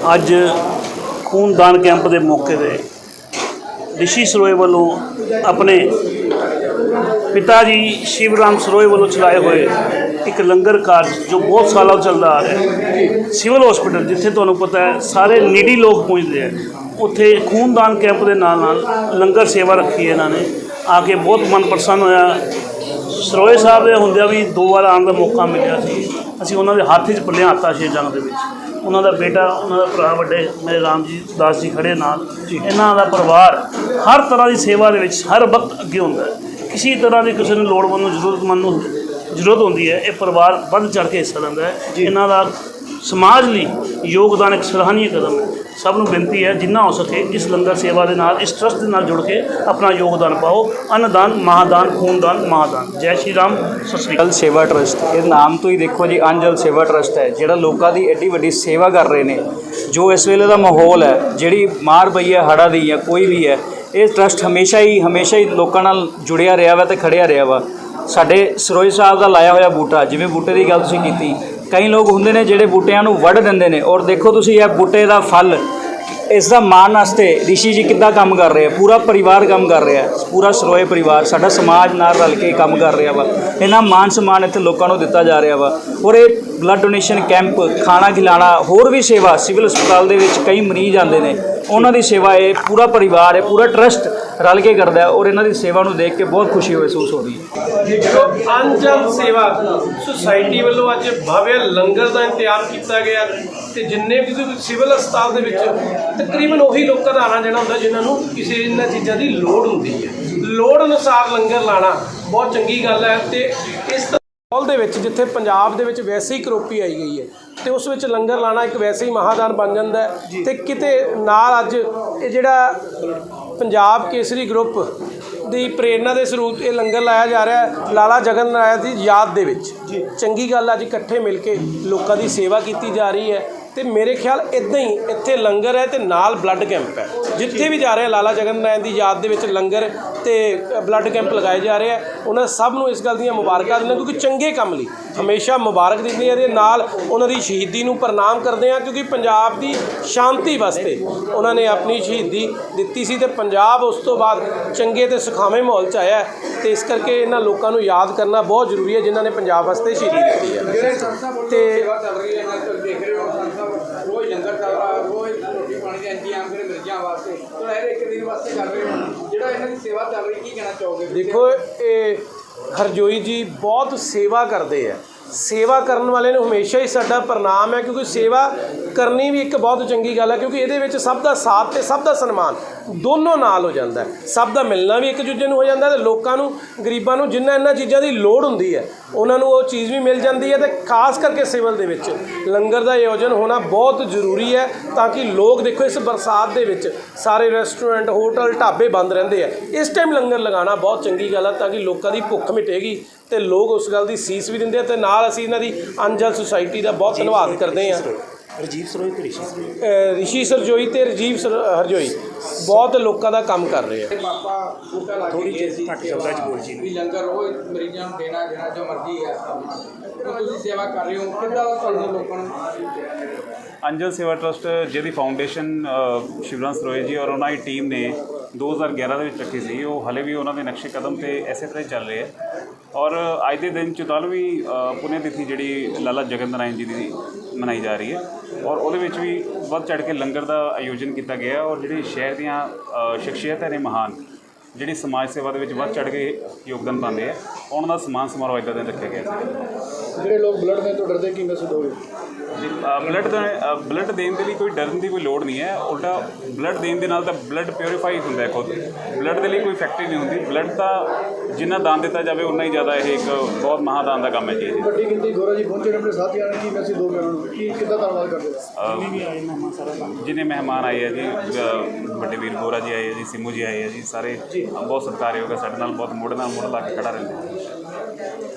ਅੱਜ ਖੂਨਦਾਨ ਕੈਂਪ ਦੇ ਮੌਕੇ ਤੇ ਰਿਸ਼ੀ ਸਰੋਏ ਵੱਲੋਂ ਆਪਣੇ ਪਿਤਾ ਜੀ ਸ਼ਿਵਰਾਮ ਸਰੋਏ ਵੱਲੋਂ ਚਲਾਏ ਹੋਏ ਇੱਕ ਲੰਗਰ ਕਾਰਜ ਜੋ ਬਹੁਤ ਸਾਲਾਂ ਤੋਂ ਚੱਲਦਾ ਆ ਰਿਹਾ ਸਿਵਲ ਹਸਪੀਟਲ, ਜਿੱਥੇ ਤੁਹਾਨੂੰ ਪਤਾ ਹੈ, ਸਾਰੇ ਨੀਡੀ ਲੋਕ ਪਹੁੰਚਦੇ ਆ। ਉੱਥੇ ਖੂਨਦਾਨ ਕੈਂਪ ਦੇ ਨਾਲ ਨਾਲ ਲੰਗਰ ਸੇਵਾ ਰੱਖੀ ਹੈ ਇਹਨਾਂ ਨੇ। ਆ ਕੇ ਬਹੁਤ ਮਨ ਪ੍ਰਸੰਨ ਹੋਇਆ। ਸਰੋਏ ਸਾਹਿਬ ਦੇ ਹੁੰਦਿਆਂ ਵੀ ਦੋ ਵਾਰ ਆਉਣ ਦਾ ਮੌਕਾ ਮਿਲਿਆ ਸੀ। ਅਸੀਂ ਉਹਨਾਂ ਦੇ ਹੱਥ 'ਚ ਪੱਲਿਆਂ ਹੱਥਾ ਸੀ ਜੰਗ ਦੇ ਵਿੱਚ। ਉਹਨਾਂ ਦਾ ਬੇਟਾ ਉਹਨਾਂ ਦਾ ਭਰਾ ਵੱਡੇ ਮੇਰੇ ਰਾਮ ਜੀ ਦਾਸ ਜੀ ਖੜੇ ਨਾਲ। ਇਹਨਾਂ ਦਾ ਪਰਿਵਾਰ ਹਰ ਤਰ੍ਹਾਂ ਦੀ ਸੇਵਾ ਦੇ ਵਿੱਚ ਹਰ ਵਕਤ ਅੱਗੇ ਹੁੰਦਾ ਹੈ। ਕਿਸੇ ਤਰ੍ਹਾਂ ਦੀ ਕਿਸੇ ਨੂੰ ਲੋੜਵੰਦ ਨੂੰ ਜ਼ਰੂਰਤਮੰਦ ਨੂੰ ਜ਼ਰੂਰਤ ਹੁੰਦੀ ਹੈ ਇਹ ਪਰਿਵਾਰ ਵੱਧ ਚੜ ਕੇ ਹਿੱਸਾ ਲੈਂਦਾ ਹੈ। ਇਹਨਾਂ ਦਾ ਸਮਾਜ ਲਈ ਯੋਗਦਾਨ ਇੱਕ ਸਰਾਹਨੀय ਕਦਮ ਹੈ। ਸਭ ਨੂੰ ਬੇਨਤੀ ਹੈ, ਜਿੰਨਾ ਹੋ ਸਕੇ ਇਸ ਲੰਗਰ ਸੇਵਾ ਦੇ ਨਾਲ, ਇਸ ਟਰਸਟ ਦੇ ਨਾਲ ਜੁੜ ਕੇ ਆਪਣਾ ਯੋਗਦਾਨ ਪਾਓ। ਅੰਨਦਾਨ, ਮਹਾਦਾਨ, ਖੂਨਦਾਨ, ਮਹਾਦਾਨ। ਜੈ ਸ਼੍ਰੀ ਰਾਮ, ਸਤਿ ਸ਼੍ਰੀ ਅਕਾਲ। ਜਲ ਸੇਵਾ ਟਰਸਟ ਇਹ ਨਾਮ ਤੋਂ ਹੀ ਦੇਖੋ ਜੀ, ਅੰਜਲ ਸੇਵਾ ਟਰਸਟ ਹੈ, ਜਿਹੜਾ ਲੋਕਾਂ ਦੀ ਐਡੀ ਵੱਡੀ ਸੇਵਾ ਕਰ ਰਹੇ ਨੇ, ਜੋ ਇਸ ਵੇਲੇ ਦਾ ਮਾਹੌਲ ਹੈ, ਜਿਹੜੀ ਮਾਰ ਪਈ ਹੈ ਹੜਾ ਦੀ ਹੈ ਕੋਈ ਵੀ ਹੈ, ਇਹ ਟਰਸਟ ਹਮੇਸ਼ਾ ਹੀ ਹਮੇਸ਼ਾ ਹੀ ਲੋਕਾਂ ਨਾਲ ਜੁੜਿਆ ਰਿਹਾ ਵਾ ਤੇ ਖੜਿਆ ਰਿਹਾ ਵਾ। ਸਾਡੇ ਸਰੋਈ ਸਾਹਿਬ ਦਾ ਲਾਇਆ ਹੋਇਆ ਬੂਟਾ, ਜਿਵੇਂ ਬੂਟੇ ਦੀ ਗੱਲ ਤੁਸੀਂ ਕੀਤੀ ਕਈ ਲੋਕ ਹੁੰਦੇ ਨੇ ਜਿਹੜੇ ਬੂਟਿਆਂ ਨੂੰ ਵੱਢ ਦਿੰਦੇ ਨੇ। ਔਰ ਦੇਖੋ ਤੁਸੀਂ ਇਹ ਬੂਟੇ ਦਾ ਫਲ, ਇਸ ਦਾ ਮਾਣ ਵਾਸਤੇ ਰਿਸ਼ੀ ਜੀ ਕਿੱਦਾਂ ਕੰਮ ਕਰ ਰਹੇ ਆ? ਪੂਰਾ ਪਰਿਵਾਰ ਕੰਮ ਕਰ ਰਿਹਾ ਪੂਰਾ ਸਰੋਏ ਪਰਿਵਾਰ, ਸਾਡਾ ਸਮਾਜ ਨਾਲ ਰਲ ਕੇ ਕੰਮ ਕਰ ਰਿਹਾ ਵਾ। ਇਹਨਾਂ ਮਾਨ ਸਨਮਾਨ ਇੱਥੇ ਲੋਕਾਂ ਨੂੰ ਦਿੱਤਾ ਜਾ ਰਿਹਾ ਵਾ। ਔਰ ਇਹ ਬਲੱਡ ਡੋਨੇਸ਼ਨ ਕੈਂਪ ਖਾਣਾ ਖਿਲਾਣਾ, ਹੋਰ ਵੀ ਸੇਵਾ, ਸਿਵਲ ਹਸਪਤਾਲ ਦੇ ਵਿੱਚ ਕਈ ਮਰੀਜ਼ ਆਉਂਦੇ ਨੇ। ਉਹਨਾਂ ਦੀ ਸੇਵਾ ਇਹ ਪੂਰਾ ਪਰਿਵਾਰ ਹੈ ਪੂਰਾ ਟਰਸਟ ਰਲ ਕੇ ਕਰਦਾ ਹੈ ਔਰ ਇਹਨਾਂ ਦੀ ਸੇਵਾ ਨੂੰ ਦੇਖ ਕੇ ਬਹੁਤ ਖੁਸ਼ੀ ਮਹਿਸੂਸ ਹੋ ਰਹੀ ਹੈ। ਜੋ ਅੰਜਲ ਸੇਵਾ ਸੁਸਾਇਟੀ ਵੱਲੋਂ ਅੱਜ ਭਵਯ ਲੰਗਰ ਦਾ ਇੰਤਜ਼ਾਮ ਕੀਤਾ ਗਿਆ ਤੇ ਜਿੰਨੇ ਵੀ ਸਿਵਲ ਹਸਪਤਾਲ ਦੇ ਵਿੱਚ ਤਕਰੀਬਨ ਉਹੀ ਲੋਕਾਂ ਦਾ ਆਣਾ ਜਾਣਾ ਹੁੰਦਾ ਜਿਨ੍ਹਾਂ ਨੂੰ ਕਿਸੇ ਇਹਨਾਂ ਚੀਜ਼ਾਂ ਦੀ ਲੋੜ ਹੁੰਦੀ ਹੈ। ਲੋੜ ਅਨੁਸਾਰ ਲੰਗਰ ਲਾਣਾ ਬਹੁਤ ਚੰਗੀ ਗੱਲ ਹੈ ਤੇ ਇਸ ਮਾਹੌਲ ਦੇ ਵਿੱਚ ਜਿੱਥੇ ਪੰਜਾਬ ਦੇ ਵਿੱਚ ਵੈਸੇ ਹੀ ਕਰੋਪੀ ਆਈ ਗਈ ਹੈ ਤੇ ਉਸ ਵਿੱਚ ਲੰਗਰ ਲਾਣਾ ਇੱਕ ਵੈਸੇ ਹੀ ਮਹਾਦਾਨ ਬਣ ਜਾਂਦਾ ਹੈ ਤੇ ਕਿਤੇ ਨਾਲ ਅੱਜ ਇਹ ਜਿਹੜਾ ਪੰਜਾਬ ਕੇਸਰੀ ਗਰੁੱਪ ਦੀ ਪ੍ਰੇਰਣਾ ਦੇ ਸਰੂਪ ਇਹ ਲੰਗਰ ਲਾਇਆ ਜਾ ਰਿਹਾ ਹੈ। ਲਾਲਾ ਜਗਨ ਨਾਰਾਇਣ ਦੀ ਯਾਦ ਦੇ ਵਿੱਚ। ਚੰਗੀ ਗੱਲ ਅੱਜ ਇਕੱਠੇ ਮਿਲ ਕੇ ਲੋਕਾਂ ਦੀ ਸੇਵਾ ਕੀਤੀ ਜਾ ਰਹੀ ਹੈ। ਤੇ ਮੇਰੇ ਖਿਆਲ ਇਦਾਂ ਹੀ ਇੱਥੇ ਲੰਗਰ ਹੈ ਤੇ ਨਾਲ ਬਲੱਡ ਕੈਂਪ ਹੈ। ਜਿੱਥੇ ਵੀ ਜਾ ਰਹੇ ਲਾਲਾ ਜਗਨ ਨਾਰਾਇਣ ਦੀ ਯਾਦ ਦੇ ਵਿੱਚ ਲੰਗਰ ਤੇ ਬਲੱਡ ਕੈਂਪ ਲਗਾਏ ਜਾ ਰਹੇ ਆ। ਉਹਨਾਂ ਸਭ ਨੂੰ ਇਸ ਗੱਲ ਦੀਆਂ ਮੁਬਾਰਕਾਂ ਦਿੰਦੇ ਕਿਉਂਕਿ ਚੰਗੇ ਕੰਮ ਲਈ ਹਮੇਸ਼ਾ ਮੁਬਾਰਕ ਦਿੰਦੇ ਆ ਦੇ ਨਾਲ ਉਹਨਾਂ ਦੀ ਸ਼ਹੀਦੀ ਨੂੰ ਪ੍ਰਣਾਮ ਕਰਦੇ ਆ ਕਿਉਂਕਿ ਪੰਜਾਬ ਦੀ ਸ਼ਾਂਤੀ ਵਾਸਤੇ ਉਹਨਾਂ ਨੇ ਆਪਣੀ ਸ਼ਹੀਦੀ ਦਿੱਤੀ ਸੀ ਤੇ ਪੰਜਾਬ ਉਸ ਤੋਂ ਬਾਅਦ ਚੰਗੇ ਤੇ ਸੁਖਾਵੇਂ ਮਾਹੌਲ ਚ ਆਇਆ ਹੈ ਤੇ ਇਸ ਕਰਕੇ ਇਹਨਾਂ ਲੋਕਾਂ ਨੂੰ ਯਾਦ ਕਰਨਾ ਬਹੁਤ ਜ਼ਰੂਰੀ ਹੈ ਜਿਨ੍ਹਾਂ ਨੇ ਪੰਜਾਬ ਵਾਸਤੇ ਸ਼ਹੀਦੀ ਦਿੱਤੀ ਹੈ। ਤੇ ਚੱਲ ਰਹੀ ਹੈ ਅੱਜ ਕੱਲ੍ਹ ਦੇਖ ਰਹੇ ਹੋ ਸੰਤ ਸਾਹਿਬ ਰੋਜ਼ ਲੰਗਰ ਚੱਲ ਰਿਹਾ ਰੋਜ਼ ਰੋਟੀ ਪਾਣੀ ਦੇ ਇੰਤਜ਼ਾਮ ਕਰੇ ਮਰੀਜ਼ਾਂ ਵਾਸਤੇ। ਤਾਂ ਇਹ ਇੱਕ ਦਿਨ ਵਾਸਤੇ ਕਰ ਰਹੇ ਹੋ। ਜਿਹੜਾ ਇਹਨਾਂ ਦੀ ਸੇਵਾ ਚੱਲ ਰਹੀ, ਕੀ ਕਹਿਣਾ ਚਾਹੋਗੇ ਦੇਖੋ, ਇਹ ਹਰਜੋਈ ਜੀ ਬਹੁਤ ਸੇਵਾ ਕਰਦੇ ਆ। ਸੇਵਾ ਕਰਨ ਵਾਲੇ ਨੂੰ ਹਮੇਸ਼ਾ ਹੀ ਸਾਡਾ ਪ੍ਰਣਾਮ ਹੈ, ਕਿਉਂਕਿ ਸੇਵਾ ਕਰਨੀ ਵੀ ਇੱਕ ਬਹੁਤ ਚੰਗੀ ਗੱਲ ਹੈ, ਕਿਉਂਕਿ ਇਹਦੇ ਵਿੱਚ ਸਭ ਦਾ ਸਾਥ ਤੇ ਸਭ ਦਾ ਸਨਮਾਨ ਦੋਨੋਂ ਨਾਲ ਹੋ ਜਾਂਦਾ ਹੈ। ਸਭ ਦਾ ਮਿਲਣਾ ਵੀ ਇੱਕ ਦੂਜੇ ਨੂੰ ਹੋ ਜਾਂਦਾ ਹੈ ਤੇ ਲੋਕਾਂ ਨੂੰ, ਗਰੀਬਾਂ ਨੂੰ ਜਿੰਨਾ ਇਹਨਾਂ ਚੀਜ਼ਾਂ ਦੀ ਲੋੜ ਹੁੰਦੀ ਹੈ, ਉਹਨਾਂ ਨੂੰ ਉਹ ਚੀਜ਼ ਵੀ ਮਿਲ ਜਾਂਦੀ ਹੈ ਤੇ ਖਾਸ ਕਰਕੇ ਸਿਵਲ ਦੇ ਵਿੱਚ ਲੰਗਰ ਦਾ ਆਯੋਜਨ ਹੋਣਾ ਬਹੁਤ ਜ਼ਰੂਰੀ ਹੈ ਤਾਂ ਕਿ ਲੋਕ ਦੇਖੋ ਇਸ ਬਰਸਾਤ ਦੇ ਵਿੱਚ ਸਾਰੇ ਰੈਸਟੋਰੈਂਟ, ਹੋਟਲ, ਢਾਬੇ ਬੰਦ ਰਹਿੰਦੇ ਆ। ਇਸ ਟਾਈਮ ਲੰਗਰ ਲਗਾਉਣਾ ਬਹੁਤ ਚੰਗੀ ਗੱਲ ਹੈ ਤਾਂ ਕਿ ਲੋਕਾਂ ਦੀ ਭੁੱਖ ਮਿਟੇਗੀ ਤੇ ਲੋਕ ਉਸ ਗੱਲ ਦੀ ਸੀਸ ਵੀ ਦਿੰਦੇ ਆ ਤੇ ਨਾਲ ਅਸੀਂ ਇਹਨਾਂ ਦੀ ਅੰਜਲ ਸੁਸਾਇਟੀ ਦਾ ਬਹੁਤ ਧੰਨਵਾਦ ਕਰਦੇ ਹਾਂ। ਰਜੀਵ ਸਰੋਏ ਤੇ ਰਿਸ਼ੀ ਅਹ ਰਿਸ਼ੀ ਸਰਜੋਈ ਤੇ ਰਜੀਵ ਸਰ- ਹਰਜੋਈ। ਬਹੁਤ ਲੋਕਾਂ ਦਾ ਕੰਮ ਕਰ ਰਹੇ ਆ। ਪਾਪਾ ਬੂਟਾ ਲਾ ਕੇ ਗਏ ਸੀ ਘੱਟ ਸ਼ਬਦਾਂ 'ਚ ਬੋਲ ਜੀ। ਵੀ ਲੰਗਰ ਰੋਜ਼ ਮਰੀਜ਼ਾਂ ਨੂੰ ਦੇਣਾ ਦੇਣਾ ਜੋ ਮਰਜ਼ੀ ਹੈ ਤੁਸੀਂ ਸੇਵਾ ਕਰ ਰਹੇ ਹੋ। ਕਿੱਦਾਂ ਤੁਹਾਨੂੰ ਲੋਕਾਂ ਨੂੰ ਅੰਜਲ ਸੇਵਾ ਟਰਸਟ ਜਿਹਦੀ ਫਾਊਂਡੇਸ਼ਨ ਅ, ਸ਼ਿਵਰਾਮ ਸਰੋਏ ਜੀ ਔਰ ਉਹਨਾਂ ਦੀ ਟੀਮ ਨੇ 2011 ਦੇ ਵਿੱਚ ਰੱਖੀ ਸੀ ਉਹ ਹਲੇ ਵੀ ਉਹਨਾਂ ਦੇ ਨਕਸ਼ੇ ਕਦਮ ਤੇ ਇਸੇ ਤਰ੍ਹਾਂ ਹੀ ਚੱਲ ਰਹੇ ਹੈ ਔਰ ਅੱਜ ਦੇ ਦਿਨ 44ਵੀਂ ਅ, ਪੁਨਿਆ ਤਿਥੀ ਜਿਹੜੀ ਲਾਲਾ ਜਗਨ ਨਾਰਾਇਣ ਜੀ ਦੀ ਮਨਾਈ ਜਾ ਰਹੀ ਹੈ। ਔਰ ਉਹਦੇ ਵਿੱਚ ਵੀ ਵੱਧ ਚੜ੍ਹ ਕੇ ਲੰਗਰ ਦਾ ਆਯੋਜਨ ਕੀਤਾ ਗਿਆ ਔਰ ਜਿਹੜੀ ਸ਼ਹਿਰ ਦੀਆਂ ਅ, ਸ਼ਖਸੀਅਤਾਂ ਨੇ ਮਹਾਨ ਜਿਹੜੀ ਸਮਾਜ ਸੇਵਾ ਦੇ ਵਿੱਚ ਵੱਧ ਚੜ੍ਹ ਕੇ ਯੋਗਦਾਨ ਪਾਉਂਦੇ ਆ ਉਹਨਾਂ ਦਾ ਸਮਾਨ ਸਮਾਰੋਹ ਇੱਦਾਂ ਦਾ ਰੱਖਿਆ ਗਿਆ ਸੀ। ਜਿਹੜੇ ਲੋਕ ਬਲੱਡ ਦੇ ਤੋਂ ਡਰਦੇ ਕੀ ਮੈਸੇਜ ਹੋਵੇ ਬਲੱਡ ਦਾ ਬਲੱਡ ਦੇਣ ਦੇ ਲਈ ਕੋਈ ਡਰਨ ਦੀ ਕੋਈ ਲੋੜ ਨਹੀਂ ਹੈ। ਉਲਟਾ ਬਲੱਡ ਦੇਣ ਦੇ ਨਾਲ ਤਾਂ ਬਲੱਡ ਪਿਉਰੀਫਾਈ ਹੁੰਦਾ ਹੈ ਖੁਦ। ਬਲੱਡ ਦੇ ਲਈ ਕੋਈ ਫੈਕਟਰੀ ਨਹੀਂ ਹੁੰਦੀ। ਬਲੱਡ ਤਾਂ ਜਿੰਨਾ ਦਾਨ ਦਿੱਤਾ ਜਾਵੇ ਉਨਾ ਹੀ ਜ਼ਿਆਦਾ ਇਹ ਇੱਕ ਬਹੁਤ ਮਹਾਦਾਨ ਦਾ ਕੰਮ ਹੈ ਜੀ। ਵੱਡੀ ਗਿਣਤੀ ਗੋਰਾ ਜੀ ਪਹੁੰਚੇ ਨੇ ਆਪਣੇ ਸਾਥੀਆਂ ਨੇ ਕੀ ਮੈਸੇਜ ਦੋਗੇ ਉਹਨਾਂ ਨੂੰ? ਕੀ ਕਿੱਦਾਂ ਧੰਨਵਾਦ ਕਰਦੇ ਹੋ? ਜਿੰਨੇ ਮਹਿਮਾਨ ਆਏ ਆ ਜੀ ਵੱਡੇ ਵੀਰ ਗੋਰਾ ਜੀ ਆਏ ਆ ਜੀ ਸਿੰਮੂ ਜੀ ਆਏ ਆ ਜੀ ਸਾਰੇ ਬਹੁਤ ਸਤਿਕਾਰਯੋਗ ਹੈ ਸਾਡੇ ਨਾਲ ਬਹੁਤ ਮੋਢੇ ਨਾਲ ਮੋਢਾ ਲਾ ਕੇ ਖੜਾ ਰਹਿੰਦੇ